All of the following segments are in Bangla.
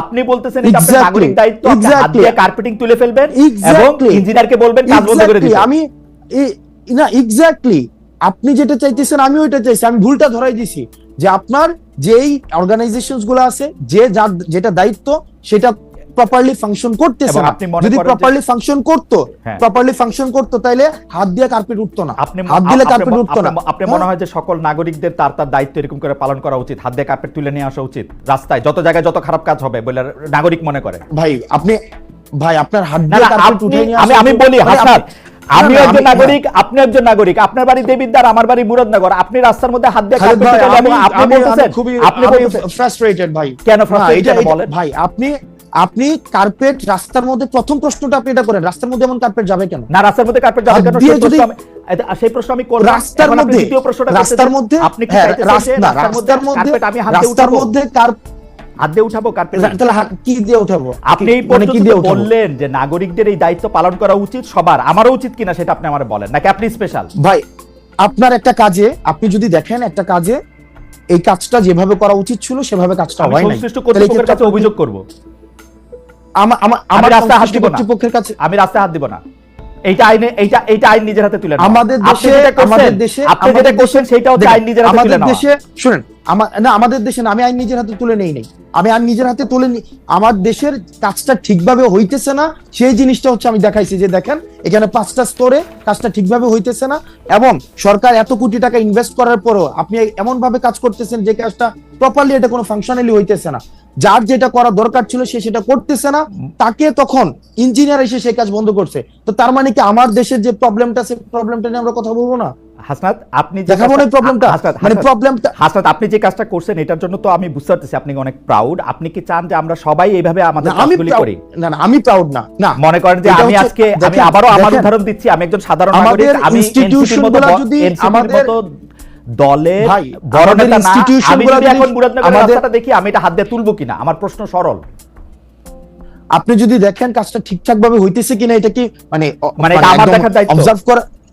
আপনি বলতেছেন এটা আপনার নাগরিক দায়িত্ব আপনি হাত দিয়ে কার্পেটিং তুলে ফেলবেন এবং ইঞ্জিনিয়ারকে বলবেন কাজ বন্ধ করে দিতে। আমি না এক্স্যাক্টলি আপনি যেটা চাইতেছেন আমি ওইটা চাইছি। আমি ভুলটা ধরাই দিছি। যে আপনার যেই অর্গানাইজেশনসগুলো আছে যে যার যেটা দায়িত্ব সেটা প্রপারলি ফাংশন করতেছে না। যদি প্রপারলি ফাংশন করতো হ্যাঁ। প্রপারলি ফাংশন করতো তাইলে হাত দিয়ে কার্পেট উঠতো না। আপনি হাত দিলে কার্পেট উঠতো না। আপনি- আপনি মনে হয় যে সকল নাগরিকদের তার তার দায়িত্ব এরকম করে পালন করা উচিত। হাত দিয়ে কার্পেট তুলে নিয়ে আসা উচিত। রাস্তায় যত জায়গায় যত খারাপ কাজ হবে বলে নাগরিক মনে করে। ভাই আপনি ভাই আপনার হাত দিয়ে কার্পেট উঠে নিয়ে আমি আমি বলি মানে হাসান আমি একজন নাগরিক আপনি একজন নাগরিক। আপনার বাড়ি দেবিদ্বার আমার বাড়ি মুরাদনগর। আপনি রাস্তার মধ্যে হাত দিয়ে কার্পেট তুলে আপনি বলতেছেন আপনি frustrated ভাই। কেন এটা- বলেন? ভাই আপনি আপনি কার্পেট রাস্তার মধ্যে প্রথম প্রশ্নটা আপনি এটা করেন রাস্তার মধ্যে এমন কার্পেট যাবে কেন? না রাস্তার মধ্যে কার্পেট যাবে কেন? দিয়ে সেই যদি- প্রশ্ন আমি- এটা- সেই প্রশ্ন আমি করলাম। রাস্তার মধ্যে দ্বিতীয় প্রশ্নটা রাস্তার মধ্যে আপনি কি হ্যাঁ, রাস্তার মধ্যে কার্পেট আমি হাত রাস্তার মধ্যে কার হাত দিয়ে উঠাবো কার্পেট তাহলে কি দিয়ে উঠাবো? আপনি এই মানে পর্যন্ত বললেন যে নাগরিকদের এই দায়িত্ব পালন করা উচিত সবার। আমারও উচিত কিনা সেটা আপনি আমার বলেন নাকি আপনি স্পেশাল ভাই আপনার একটা কাজে আপনি যদি দেখেন একটা কাজে এই কাজটা যেভাবে করা উচিত ছিল সেভাবে কাজটা হয় নাই। সংশ্লিষ্ট কর্তৃপক্ষের কাছে অভিযোগ করব। আমা- রাস্তায় হাত দিব কর্তৃপক্ষের কাছে আমি রাস্তায় হাত দিব না। এইটা আইনে এইটা এইটা আইন নিজের হাতে তুলে আমাদের দেশে আমাদের দেশে আপনি যেটা করছেন সেটা হচ্ছে আইন নিজের হাতে তুলে আমাদের দেশে শুনেন আমার না, আমাদের দেশে আমি আইন নিজের হাতে তুলে নেই নাই। আমি আইন নিজের হাতে তুলে নি, আমার দেশের কাজটা ঠিকভাবে হইতেছে না, সেই জিনিসটা হচ্ছে আমি দেখাইছি যে দেখেন, এখানে পাঁচটা স্তরে কাজটা ঠিকভাবে হইতেছে না, এবং সরকার এত কোটি টাকা ইনভেস্ট করার পরেও আপনি এমন ভাবে কাজ করতেছেন যে কাজটা প্রপারলি এটা কোনো ফাংশনালি হইতেছে না। যার যেটা করা দরকার ছিল সে সেটা করতেছে না, তাকে তখন ইঞ্জিনিয়ার এসে সেই কাজ বন্ধ করছে। তো তার মানে কি আমার দেশের যে প্রবলেমটা সে প্রবলেমটা নিয়ে আমরা কথা বলব না? হাসনাত আপনি যে দেখাবো না প্রবলেমটা হাসনাত, মানে প্রবলেমটা হাসনাত আপনি যে কাজটা করছেন এটার জন্য তো আমি বুঝতে পারতেছি আপনি অনেক প্রাউড আপনি কি চান যে আমরা সবাই এইভাবে আমাদের কাজগুলি করি? না না আমি প্রাউড না। না মনে করেন যে আমি আজকে আমি আমার উদাহরণ দিচ্ছি আমি একজন সাধারণ নাগরিক আমি institution এনসিপির মতো গুলা ব- যদি আমাদের- মতো দলের বড় নেতা না আমি যদি এখন মুরাদনগরের রাস্তাটা দেখি আমি এটা হাত দিয়ে তুলবো কিনা? আমার প্রশ্ন সরল। আপনি যদি দেখেন কাজটা ঠিকঠাক ভাবে হইতেছে কিনা এটা কি মানে মানে আমার দেখার দায়িত্ব? অবজার্ভ করা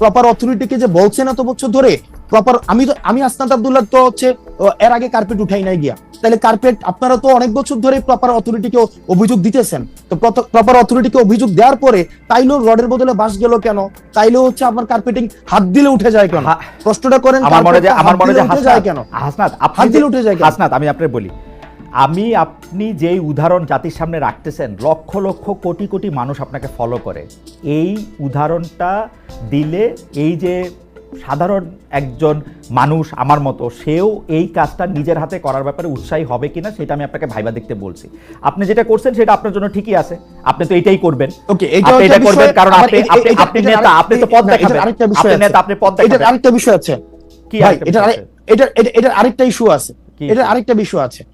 প্রপার অথরিটিকে যে বলছে না তো বছর ধরে প্রপার আমি তো আমি আসনাত আব্দুল্লাহ তো হচ্ছে এর আগে কার্পেট উঠাই নাই গিয়া। তাহলে কার্পেট আপনারা তো অনেক বছর ধরে প্রপার অথরিটিকে অভিযোগ দিতেছেন। তো প্রপার অথরিটিকে অভিযোগ দেওয়ার পরে তাইলেও রডের বদলে বাস গেল কেন? তাইলেও হচ্ছে আপনার কার্পেটিং হাত দিলে উঠে যায় কেন? প্রশ্নটা করেন আমার মনে যে আমার মনে যায় কেন? হাসনাত হাত দিলে উঠে যায়? হাসনাত আমি আপনাকে বলি। আমি আপনি যেই উদাহরণ জাতির সামনে রাখতেছেন লক্ষ লক্ষ কোটি কোটি মানুষ আপনাকে ফলো করে। এই উদাহরণটা দিলে এই যে সাধারণ একজন মানুষ আমার মতো সেও এই কাজটা নিজের হাতে করার ব্যাপারে উৎসাহী হবে কিনা সেটা আমি আপনাকে ভাইবা দেখতে বলছি। আপনি যেটা করছেন সেটা আপনার জন্য ঠিকই আছে। আপনি তো এটাই করবেন। ওকে আপনি এটা করবেন কারণ আপনি এটা- এটা নেতা আপনি তো পদ দেখাবেন। আরেকটা বিষয় আপনি আছে। নেতা আপনি পদ দেখাবেন। আরেকটা বিষয় আছে। কি এটা এটা এটার আরেকটা ইস্যু আছে। কি এটার আরেকটা বিষয় আছে।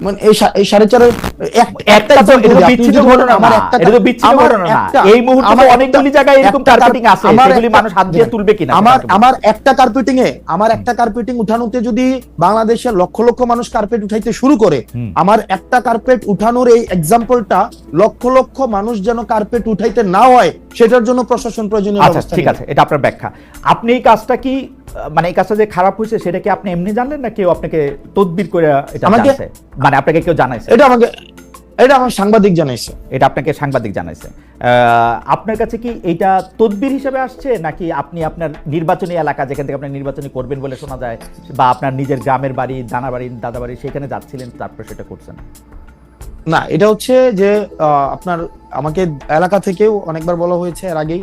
মানে এই সাড়ে চারের একটা তো example এটা তো দিই, আপনি বিচ্ছিন্ন ঘটনা আমার একটা- এটা তো বিচ্ছিন্ন ঘটনা না এই মুহূর্তে আমার অনেকগুলি জায়গায় এরকম কার্পেটিং আছে সেগুলি মানুষ হাত দিয়ে তুলবে কিনা? আমার আমার একটা কার্পেটিং এ আমার একটা কার্পেটিং উঠানোতে যদি বাংলাদেশের লক্ষ লক্ষ মানুষ কার্পেট উঠাইতে শুরু করে আমার একটা কার্পেট উঠানোর এই এক্সাম্পলটা লক্ষ লক্ষ মানুষ যেন কার্পেট উঠাইতে না হয় সেটার জন্য প্রশাসন প্রয়োজনীয় আচ্ছা ব্যবস্থা ঠিক আছে এটা আপনার ব্যাখ্যা। আপনি এই কাজটা কি মানে এই কাজটা যে খারাপ হয়েছে সেটা কি আপনি এমনি জানলেন না কেউ আপনাকে তদবির করে এটা আমাকে- মানে আপনাকে কেউ জানাইছে? এটা আমাকে এটা আমার সাংবাদিক জানাইছে। এটা আপনাকে সাংবাদিক জানাইছে। আপনার কাছে কি এটা তদবির হিসেবে আসছে নাকি আপনি আপনার নির্বাচনী এলাকা যেখান থেকে আপনি নির্বাচনী করবেন বলে শোনা যায় বা আপনার নিজের গ্রামের বাড়ি দানা বাড়ি দাদা বাড়ি সেখানে যাচ্ছিলেন তারপর সেটা করছেন? না এটা হচ্ছে যে আহ, আপনার আমাকে এলাকা থেকেও অনেকবার বলা হয়েছে এর আগেই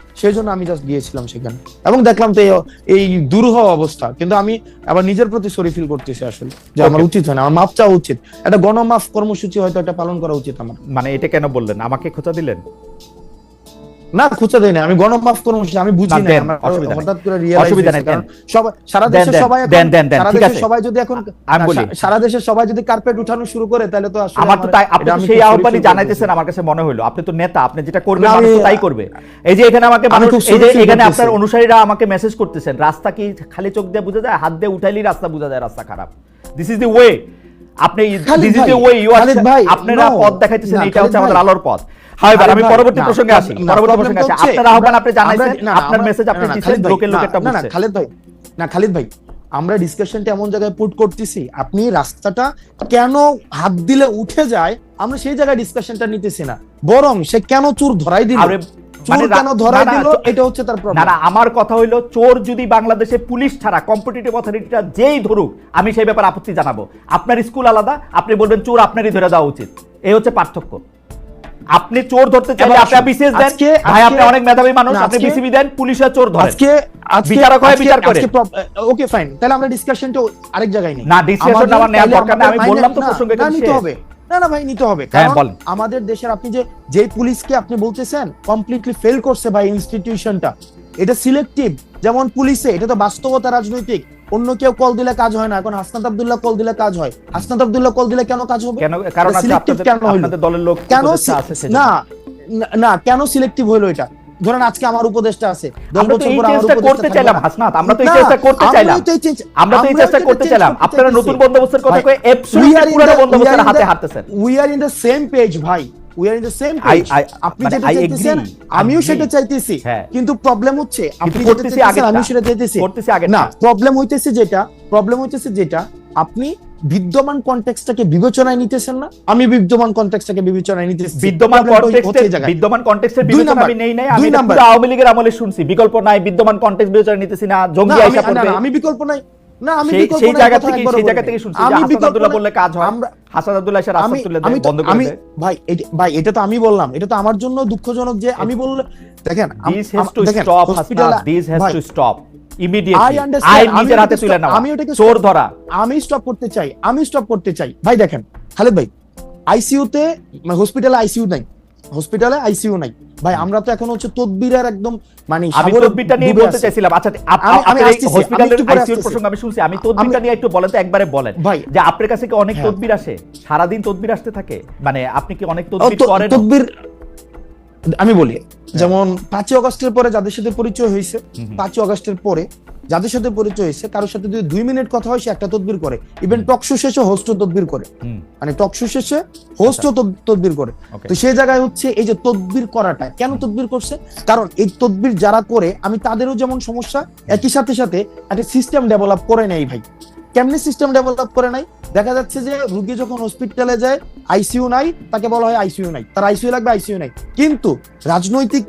সেই জন্য আমি জাস্ট গিয়েছিলাম সেখানে। এবং দেখলাম তো এই- দুরূহ অবস্থা। কিন্তু আমি আবার নিজের প্রতি সরি ফিল করতেছি আসলে যে আমার উচিত হয় না আমার মাফ চাওয়া উচিত। একটা গণমাফ কর্মসূচি হয়তো একটা পালন করা উচিত আমার। মানে এটা কেন বললেন? আমাকে খোঁচা দিলেন? না দেয় না আমি গণমাফ কর্মসূচি আমি বুঝি না। হঠাৎ করে অসুবিধা নেই, সবাই সারা দেশে সবাই দেন, দেন, দেন, ঠিক আছে। সবাই যদি এখন আমি বলি। সারা দেশে সবাই যদি কার্পেট উঠানো শুরু করে তাহলে তো আসলে আমার তো তাই আপনি সেই আহ্বানই জানাইতেছেন আমার কাছে মনে হলো আপনি তো নেতা আপনি যেটা করবেন মানুষ তাই করবে। এই যে এখানে আমাকে মানুষ এই যে এখানে আপনার অনুসারীরা আমাকে মেসেজ করতেছেন রাস্তা কি খালি চোখ দিয়ে বোঝা যায়? হাত দিয়ে উঠাইলেই রাস্তা বোঝা যায় রাস্তা খারাপ। দিস ইজ দি ওয়ে আপনি this is way you are আপনারা পথ দেখাইতেছেন এটা হচ্ছে আমাদের আলোর পথ। আমি পরবর্তী প্রসঙ্গে আসি পরবর্তী প্রসঙ্গে আসি। আপনার আহ্বান আপনি জানাইছেন আপনার মেসেজ আপনি দিচ্ছেন লোকের না, লোকেরটা না, না, বুঝছে খালিদ ভাই না খালিদ ভাই আমরা ডিসকাশনটা এমন জায়গায় পুট করতেছি আপনি রাস্তাটা কেন হাত দিলে উঠে যায় আমরা সেই জায়গায় ডিসকাশনটা নিতেছি না। বরং সে কেন চুর ধরাই দিল? চোর মানে কেন ধরাই না, না, দিল? এটা হচ্ছে তার প্রবলেম না আমার কথা হইল চোর যদি বাংলাদেশে পুলিশ ছাড়া কম্পিটিটিভ অথরিটিটা যেই ধরুক আমি সেই ব্যাপারে আপত্তি জানাব। আপনার স্কুল আলাদা আপনি বলবেন চোর আপনারই ধরে দেওয়া উচিত। এই হচ্ছে পার্থক্য। আপনি চোর ধরতে চাইলে আপনি বিশেষ দেন। ভাই আপনি অনেক মেধাবী মানুষ আপনি বিসিবি দেন পুলিশের চোর ধরেন আজকে বিচারক হয় বিচার করে। ওকে ফাইন তাহলে আমরা ডিসকাশনটা আরেক জায়গায় নেই। না, discussion আমার নেওয়ার দরকার নেই, আমি বললাম তো প্রসঙ্গ নিতে হবে। না না ভাই নিতে হবে। হ্যাঁ, কারণ আমাদের দেশের আপনি যে যে পুলিশকে আপনি বলতেছেন কমপ্লিটলি ফেল করছে ভাই ইনস্টিটিউশনটা এটা সিলেক্টিভ যেমন পুলিশে এটা তো বাস্তবতা রাজনৈতিক। অন্য কেউ কল দিলে কাজ হয় না। এখন হাসনাত আব্দুল্লাহ কল দিলে কাজ হয়। হাসনাত আব্দুল্লাহ কল দিলে কেন কাজ হবে? কেন? কারণ আছে সিলেক্টিভ আপনাদের কেন দলের লোক কেন। না না- না কেন সিলেক্টিভ হইল এটা? ধরেন আজকে আমার উপদেশটা আছে। বছর পর আমার করতে চাইলাম হাসনাত। আমরা তো এই চেষ্টা করতে চাইলাম। আমরা তো এই চেষ্টা করতে চাইলাম। আপনারা নতুন বন্দোবস্তের কথা কয়ে বন্দোবস্তের হাতে হাঁটতেছেন। we are in the same page ভাই। আপনি মানে যেটা চাইতেছেন আমিও সেটা চাইতেছি। হ্যাঁ। কিন্তু প্রবলেম হচ্ছে আপনি যেটা চাইতেছেন আমিও সেটা চাইতেছি। করতেছি আগেরটা। না প্রবলেম হইতেছে যেটা প্রবলেম হইতেছে যেটা আপনি বিদ্যমান কনটেক্সটটাকে বিবেচনায় নিতেছেন না? আমি বিদ্যমান কনটেক্সটটাকে বিবেচনায় নিতেছি। বিদ্যমান কনটেক্সটে বিদ্যমান কনটেক্সটের বিবেচনা আমি নেই নাই আমি। পুরো আওয়ামী লীগের আমলে শুনছি বিকল্প নাই বিদ্যমান কনটেক্সট বিবেচনা নিতেছি না জঙ্গি আইসা পড়বে আমি বিকল্প নাই। না আমি বিকল্প সেই জায়গা থেকে সেই জায়গা থেকে শুনছি আমি যে বিকল্প আব্দুল্লাহ বললে কাজ হয়। আমরা হাসান আব্দুল্লাহ এসে রাস্তা তুলে দেয় বন্ধ করে দেয় ভাই এটা- ভাই এটা তো আমি বললাম। এটা তো আমার জন্য দুঃখজনক যে আমি বললে দেখেন this has to stop hospital- this has to stop I immediately আমি ওটাকে তুলে stop- নেওয়া। আমি ওটাকে চোর ধরা। আমি স্টপ করতে চাই। আমি স্টপ করতে চাই। ভাই দেখেন খালেদ ভাই আইসিইউতে হসপিটালে আইসিইউ নাই। হসপিটালে আইসিইউ নাই। ভাই আমরা তো এখন হচ্ছে তদবিরের একদম মানে আমি তদবিরটা নিয়ে বলতে চাইছিলাম। আচ্ছা আমি- হসপিটালের। প্রসঙ্গ শুনছি। আমি তদবিরটা নিয়ে একটু বলেন তো একবারে বলেন। ভাই। যে আপনার কাছে কি অনেক হ্যাঁ। তদবির আসে? সারাদিন তদবির আসতে থাকে? মানে আপনি কি অনেক তদবির করেন তদবির আমি বলি যেমন পাঁচই অগস্টের পরে যাদের সাথে পরিচয় হয়েছে পাঁচই অগস্টের পরে যাদের সাথে পরিচয় হয়েছে কারোর সাথে যদি দুই মিনিট কথা হয় সে একটা তদবির করে। ইভেন টকশো শেষে হোস্ট তদবির করে। মানে টকশো শেষে হোস্ট তদবির করে। তো সেই জায়গায় হচ্ছে এই যে তদবির করাটা কেন তদবির করছে? কারণ এই তদবির যারা করে আমি তাদেরও যেমন সমস্যা একই সাথে সাথে একটা সিস্টেম ডেভেলপ করে নেই ভাই। কেমনি সিস্টেম ডেভেলপ করে নাই? দেখা যাচ্ছে যে রুগী যখন হসপিটালে যায় আইসিইউ নাই, তাকে বলা হয় আইসিইউ নাই। তার আইসিইউ লাগবে আইসিইউ নাই। কিন্তু রাজনৈতিক